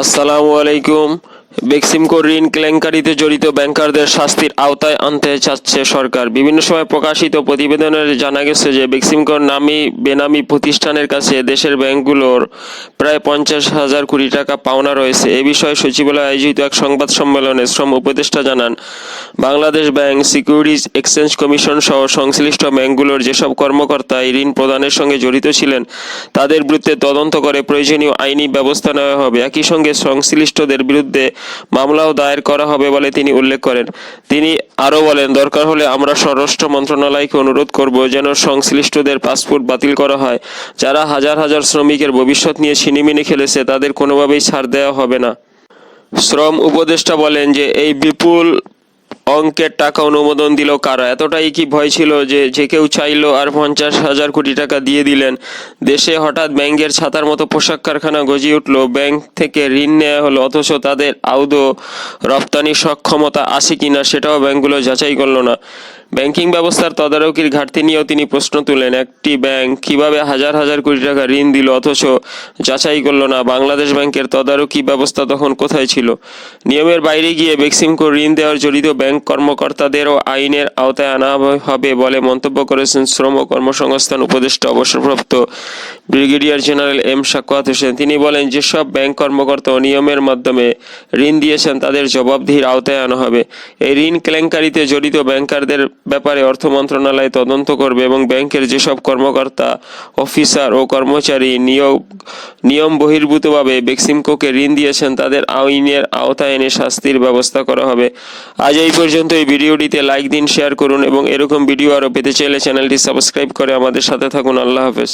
আসসালামু আলাইকুম। বেক্সিমকো ঋণ কেলেঙ্কারিতে জড়িত ব্যাংকারদের শাস্তির আওতায় আনতে চাচ্ছে সরকার। বিভিন্ন সময় প্রকাশিত প্রতিবেদনের জানা গেছে যে বেক্সিমকোর নামী বেনামি প্রতিষ্ঠানের কাছে দেশের ব্যাংকগুলোর প্রায় পঞ্চাশ হাজার কোটি টাকা পাওনা রয়েছে। এ বিষয়ে সচিবালয়ে আয়োজিত এক সংবাদ সম্মেলনে শ্রম উপদেষ্টা জানান, Bangladesh bank securities exchange commission সহ সংশ্লিষ্ট ব্যাংকগুলোর যেসব কর্মকর্তা এই ঋণ প্রদানের সঙ্গে জড়িত ছিলেন, তাদের বিরুদ্ধে তদন্ত করে প্রয়োজনীয় আইনি ব্যবস্থা নেওয়া হবে। একই সঙ্গে সংশ্লিষ্টদের বিরুদ্ধে মামলাও দায়ের করা হবে বলে তিনি উল্লেখ করেন। তিনি আরও বলেন, দরকার হলে আমরা স্বরাষ্ট্র মন্ত্রণালয়কে অনুরোধ করব যেন সংশ্লিষ্টদের পাসপোর্ট বাতিল করা হয়। যারা হাজার হাজার শ্রমিকের ভবিষ্যৎ নিয়ে ছিনিমিনি খেলেছে, তাদের কোনোভাবেই ছাড় দেওয়া হবে না। শ্রম উপদেষ্টা বলেন যে, এই বিপুল অঙ্কের টাকা অনুমোদন দিল কারা? এতটাই কি ভয় ছিল যে যে কেউ চাইলো আর পঞ্চাশ হাজার কোটি টাকা দিয়ে দিলেন? দেশে হঠাৎ ব্যাংকের ছাতার মতো পোশাক কারখানা গজিয়ে উঠল। ব্যাংক থেকে ঋণ নেওয়া হলো, অথচ তাদের আউদ রপ্তানি সক্ষমতা আছে কিনা সেটাও ব্যাংকগুলো যাচাই করল না। ব্যাংকিং ব্যবস্থার তদারকির ঘাটতি নিয়েও তিনি প্রশ্ন তুলেন একটি ব্যাংক কীভাবে হাজার হাজার কোটি টাকা ঋণ দিল অথচ যাচাই করল না? বাংলাদেশ ব্যাংকের তদারকি ব্যবস্থা তখন কোথায় ছিল? নিয়মের বাইরে গিয়ে বেক্সিমকো ঋণ দেওয়ার জড়িত ব্যাংক কর্মকর্তাদেরও আইনের আওতায় আনা হবে বলে মন্তব্য করেছেন শ্রম ও কর্মসংস্থান উপদেষ্টা অবসরপ্রাপ্ত brigadier general M Sakhawat Hossain, তিনি বলেন, যেসব ব্যাংক কর্মকর্তা অনিয়মের মাধ্যমে ঋণ দিয়েছেন, তাদের জবাবদিহির আওতায় আনা হবে। এই ঋণ কেলেঙ্কারিতে জড়িত ব্যাংকারদের ব্যাপারে অর্থ মন্ত্রণালয় তদন্ত করবে এবং ব্যাংকের যেসব কর্মকর্তা, অফিসার ও কর্মচারী নিয়োগ, নিয়ম বহির্ভূতভাবে বেক্সিমকোকে ঋণ দিয়েছেন, তাদের আইনের আওতায় এনে শাস্তির ব্যবস্থা করা হবে। আজ এই পর্যন্ত এই ভিডিওটিতে লাইক দিন, শেয়ার করুন এবং এরকম ভিডিও আরও পেতে চাইলে চ্যানেলটি সাবস্ক্রাইব করে আমাদের সাথে থাকুন। আল্লাহ হাফেজ।